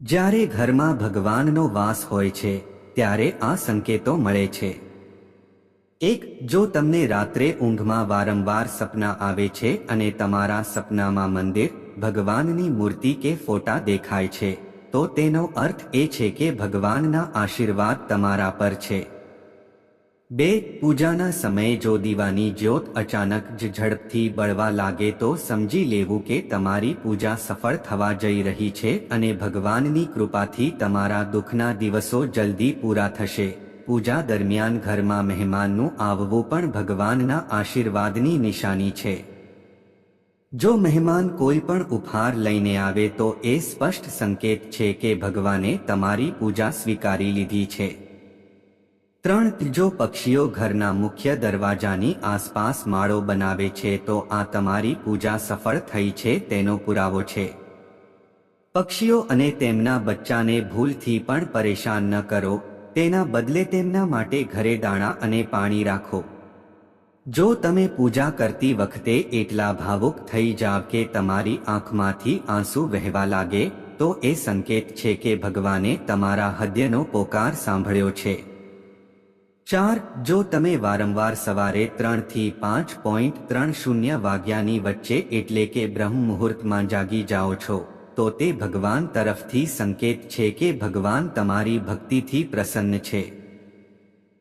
જ્યારે ઘરમાં ભગવાનનો વાસ હોય છે, ત્યારે આ સંકેતો મળે છે. એક, જો તમને રાત્રે ઊંઘમાં વારંવાર સપના આવે છે અને તમારા સપનામાં મંદિર, ભગવાનની મૂર્તિ કે ફોટા દેખાય છે, તો તેનો અર્થ એ છે કે ભગવાનના આશીર્વાદ તમારા પર છે. બે, પૂજાના સમયે જો દીવાની જ્યોત અચાનક જ ઝડપથી બળવા લાગે તો સમજી લેવું કે તમારી પૂજા સફળ થવા જઈ રહી છે અને ભગવાનની કૃપાથી તમારા દુઃખના દિવસો જલ્દી પૂરા થશે. પૂજા દરમિયાન ઘરમાં મહેમાનનું આવવું પણ ભગવાનના આશીર્વાદની નિશાની છે. જો મહેમાન કોઈ પણ ઉપહાર લઈને આવે તો એ સ્પષ્ટ સંકેત છે કે ભગવાને તમારી પૂજા સ્વીકારી લીધી છે. ત્રણ ત્રીજો પક્ષીઓ ઘરના મુખ્ય દરવાજાની આસપાસ માળો બનાવે છે તો આ તમારી પૂજા સફળ થઈ છે તેનો પુરાવો છે. પક્ષીઓ અને તેમના બચ્ચાને ભૂલથી પણ પરેશાન ન કરો, તેના બદલે તેમના માટે ઘરે દાણા અને પાણી રાખો. જો તમે પૂજા કરતી વખતે એટલા ભાવુક થઈ જાવ કે તમારી આંખમાંથી આંસુ વહેવા લાગે, તો એ સંકેત છે કે ભગવાને તમારા હદ્યનો પોકાર સાંભળ્યો છે. ચાર, જો તમે વારંવાર સવારે ત્રણથી પાંચ પોઈન્ટ ત્રણ શૂન્ય વાગ્યાની વચ્ચે એટલે કે બ્રહ્મ મુહૂર્તમાં જાગી જાઓ છો, તો તે ભગવાન તરફથી સંકેત છે કે ભગવાન તમારી ભક્તિથી પ્રસન્ન છે.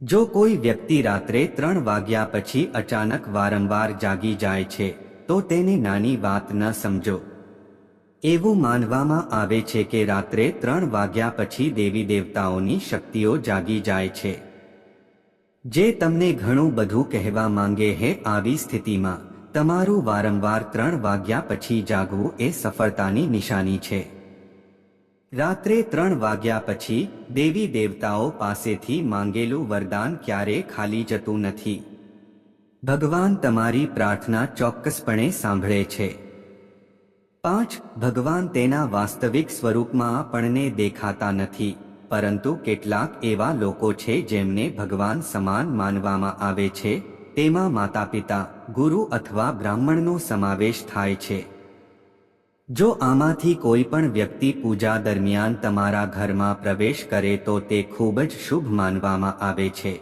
જો કોઈ વ્યક્તિ રાત્રે ત્રણ વાગ્યા પછી અચાનક વારંવાર જાગી જાય છે, તો તેને નાની વાત ન સમજો. એવું માનવામાં આવે છે કે રાત્રે ત્રણ વાગ્યા પછી દેવી દેવતાઓની શક્તિઓ જાગી જાય છે. જે તમને ઘણું બધું કહેવા માંગે હે આવી સ્થિતિમાં, તમારું વારંવાર ત્રણ વાગ્યા પછી જાગવું એ સફળતાની નિશાની છે. રાત્રે ત્રણ વાગ્યા પછી દેવી દેવતાઓ પાસેથી માંગેલું વરદાન ક્યારે ખાલી જતું નથી. ભગવાન તમારી પ્રાર્થના ચોક્કસપણે સાંભળે છે. પાંચ, ભગવાન તેના વાસ્તવિક સ્વરૂપમાં આપણને દેખાતા નથી. પરંતુ કેટલાક એવા લોકો છે જેમને ભગવાન સમાન માનવામાં આવે છે, તેમાં માતા પિતા ગુરુ અથવા બ્રાહ્મણનો સમાવેશ થાય છે. જો આમાંથી કોઈ પણ વ્યક્તિ પૂજા દરમિયાન તમારા ઘરમાં પ્રવેશ કરે તો તે ખૂબ જ શુભ માનવામાં આવે છે.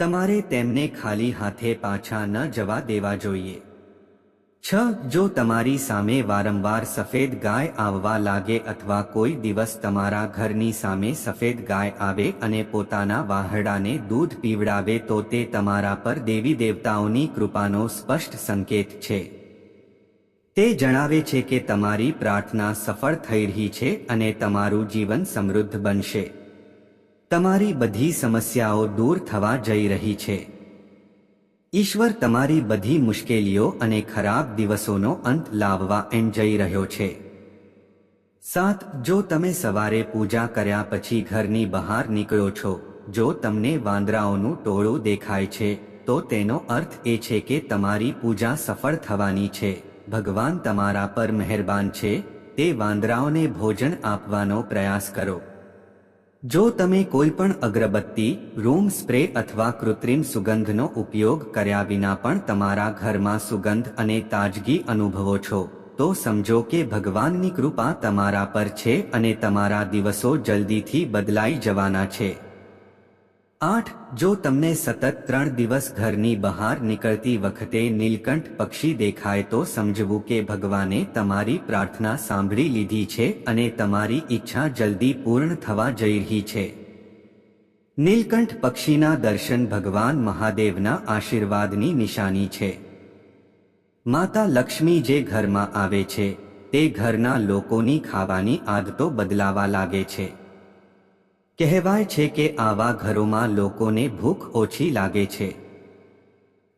તમારે તેમને ખાલી હાથે પાછા ન જવા દેવા જોઈએ. છ, જો તમારી સામે વારંવાર સફેદ ગાય આવવા લાગે અથવા કોઈ દિવસ તમારા ઘરની સામે સફેદ ગાય આવે અને પોતાના વાહડાને દૂધ પીવડાવે તો તે તમારા પર દેવી દેવતાઓની કૃપાનો સ્પષ્ટ સંકેત છે. તે જણાવે છે કે તમારી પ્રાર્થના સફળ થઈ રહી છે અને તમારું જીવન સમૃદ્ધ બનશે. તમારી બધી સમસ્યાઓ દૂર થવા જઈ રહી છે. ઈશ્વર તમારી બધી મુશ્કેલીઓ અને ખરાબ દિવસોનો અંત લાવવા એમ જઈ રહ્યો છે. સાત, જો તમે સવારે પૂજા કર્યા પછી ઘરની બહાર નીકળો છો, જો તમને વાંદરાઓનું ટોળું દેખાય છે, તો તેનો અર્થ એ છે કે તમારી પૂજા સફળ થવાની છે. ભગવાન તમારા પર મહેરબાન છે, તે વાંદરાઓને ભોજન આપવાનો પ્રયાસ કરો. જો તમે કોઈ પણ અગરબત્તી, રૂમ સ્પ્રે અથવા કૃત્રિમ સુગંધનો ઉપયોગ કર્યા વિના પણ તમારા ઘરમાં સુગંધ અને તાજગી અનુભવો છો, તો સમજો કે ભગવાનની કૃપા તમારા પર છે અને તમારા દિવસો જલ્દીથી બદલાઈ જવાના છે. આઠ, જો તમને સતત ત્રણ દિવસ ઘરની બહાર નીકળતી વખતે નીલકંઠ પક્ષી દેખાય તો સમજવું કે ભગવાને તમારી પ્રાર્થના સાંભળી લીધી છે અને તમારી ઈચ્છા જલ્દી પૂર્ણ થવા જઈ રહી છે. નીલકંઠ પક્ષીના દર્શન ભગવાન મહાદેવના આશીર્વાદની નિશાની છે. માતા લક્ષ્મી જે ઘરમાં આવે છે, તે ઘરના લોકોની ખાવાની આદતો બદલાવા લાગે છે. કહેવાય છે કે આવા ઘરોમાં લોકોને ભૂખ ઓછી લાગે છે.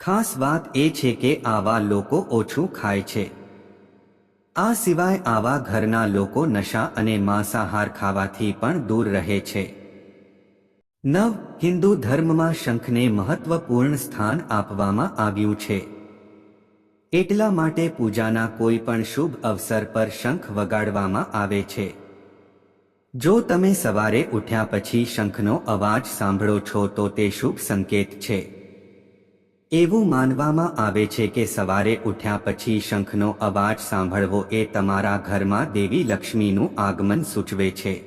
ખાસ વાત એ છે કે આવા લોકો ઓછું ખાય છે. આ સિવાય આવા ઘરના લોકો નશા અને માંસાહાર ખાવાથી પણ દૂર રહે છે. નવ, હિન્દુ ધર્મમાં શંખને મહત્વપૂર્ણ સ્થાન આપવામાં આવ્યું છે. એટલા માટે પૂજાના કોઈ પણ શુભ અવસર પર શંખ વગાડવામાં આવે છે. જો તમે સવારે ઉઠ્યા પછી શંખનો અવાજ સાંભળો છો તો તે શુભ સંકેત છે. એવું માનવામાં આવે છે કે સવારે ઉઠ્યા પછી શંખનો અવાજ સાંભળવો એ તમારા ઘરમાં દેવી લક્ષ્મીનું આગમન સૂચવે છે.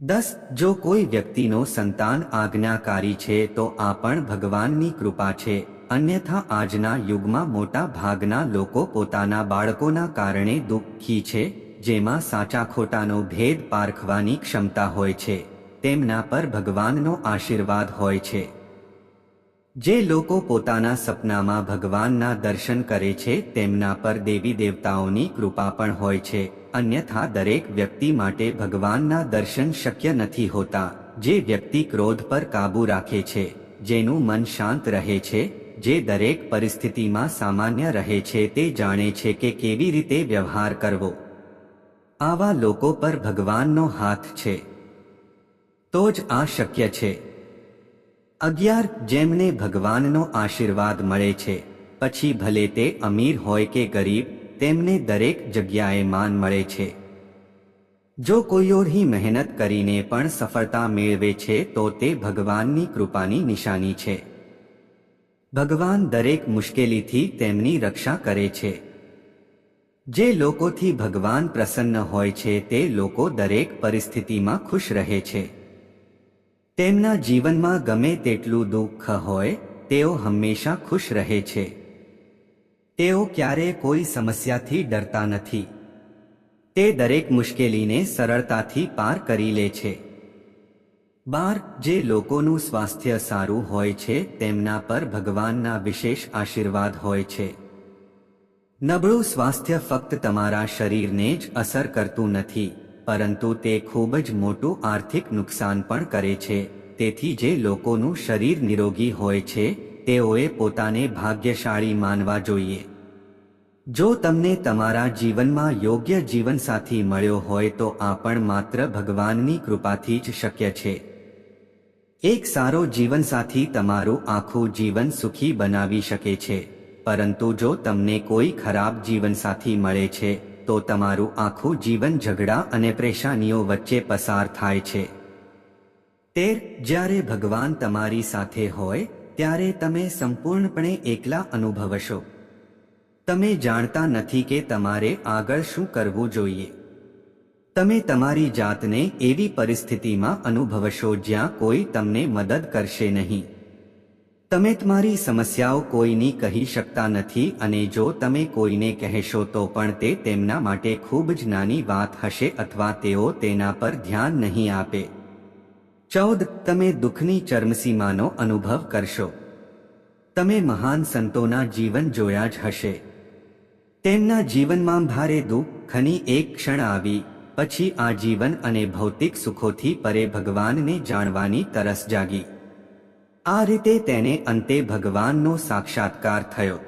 દસ, જો કોઈ વ્યક્તિનો સંતાન આજ્ઞાકારી છે તો આ પણ ભગવાનની કૃપા છે. અન્યથા આજના યુગમાં મોટા ભાગના લોકો પોતાના બાળકોના કારણે દુઃખી છે. જેમાં સાચા ખોટાનો ભેદ પારખવાની ક્ષમતા હોય છે. તેમના પર ભગવાનનો આશીર્વાદ હોય છે. જે લોકો પોતાના સપનામાં ભગવાનના દર્શન કરે છે, તેમના પર દેવી દેવતાઓની કૃપા પણ હોય છે. અન્યથા દરેક વ્યક્તિ માટે ભગવાનના દર્શન શક્ય નથી હોતા, જે વ્યક્તિ ક્રોધ પર કાબૂ રાખે છે, જેનું મન શાંત રહે છે, જે દરેક પરિસ્થિતિમાં સામાન્ય રહે છે તે જાણે છે કે કેવી રીતે વ્યવહાર કરવો. આવા લોકો પર ભગવાનનો હાથ છે. તો જ આ શક્ય છે. અગિયાર, જેમને ભગવાનનો આશીર્વાદ મળે છે, પછી ભલે તે અમીર હોય કે ગરીબ, તેમને દરેક જગ્યાએ માન મળે છે. જો કોઈઓની મહેનત કરીને પણ સફળતા મેળવે છે, તો તે ભગવાનની કૃપાની નિશાની છે. ભગવાન દરેક મુશ્કેલીથી તેમની રક્ષા કરે છે. જે લોકોથી ભગવાન પ્રસન્ન હોય છે તે લોકો દરેક પરિસ્થિતિમાં ખુશ રહે છે. તેમના જીવનમાં ગમે તેટલું દુઃખ હોય, તેઓ હંમેશા ખુશ રહે છે. તેઓ ક્યારે કોઈ સમસ્યાથી ડરતા નથી. તે દરેક મુશ્કેલીને સરળતાથી પાર કરી લે છે. બાર, જે લોકોનું સ્વાસ્થ્ય સારું હોય છે તેમના પર ભગવાનના વિશેષ આશીર્વાદ હોય છે. નબળું સ્વાસ્થ્ય ફક્ત તમારા શરીરને જ અસર કરતું નથી, પરંતુ તે ખૂબ જ મોટું આર્થિક નુકસાન પણ કરે છે. તેથી જે લોકોનું શરીર નિરોગી હોય છે, તેઓએ પોતાને ભાગ્યશાળી માનવા જોઈએ. જો તમને તમારા જીવનમાં યોગ્ય જીવનસાથી મળ્યો હોય તો આ પણ માત્ર ભગવાનની કૃપાથી જ શક્ય છે. એક સારો જીવનસાથી તમારું આખું જીવન સુખી બનાવી શકે છે. પરંતુ જો તમને કોઈ ખરાબ જીવનસાથી મળે છે, તો તમારું આખું જીવન ઝઘડા અને પરેશાનીઓ વચ્ચે પસાર થાય છે. તેર, જ્યારે ભગવાન તમારી સાથે હોય, ત્યારે તમે સંપૂર્ણપણે એકલા અનુભવશો. તમે જાણતા નથી કે તમારે આગળ શું કરવું જોઈએ. તમે તમારી જાતને એવી પરિસ્થિતિમાં અનુભવશો જ્યાં કોઈ તમને મદદ કરશે નહીં. તમે તમારી સમસ્યાઓ કોઈની કહી શકતા નથી અને જો તમે કોઈને કહેશો તો પણ તે તેમના માટે ખૂબ જ નાની વાત હશે અથવા તેઓ તેના પર ધ્યાન નહીં આપે. ચૌદ, તમે દુઃખની ચરમસીમાનો અનુભવ કરશો. તમે મહાન સંતોના જીવન જોયા જ હશે. તેમના જીવનમાં ભારે દુઃખની એક ક્ષણ આવી, પછી આ જીવન અને ભૌતિક સુખોથી પરે ભગવાનને જાણવાની તરસ જાગી. આ રીતે તેને અંતે ભગવાનનો સાક્ષાત્કાર થયો.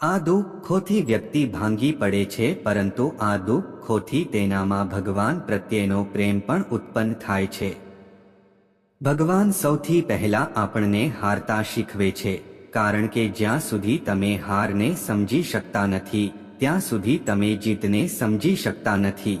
આ દુઃખોથી વ્યક્તિ ભાંગી પડે છે, પરંતુ આ દુઃખોથી તેનામાં ભગવાન પ્રત્યેનો પ્રેમ પણ ઉત્પન્ન થાય છે. ભગવાન સૌથી પહેલા આપણને હારતા શીખવે છે, કારણ કે જ્યાં સુધી તમે હારને સમજી શકતા નથી, ત્યાં સુધી તમે જીતને સમજી શકતા નથી.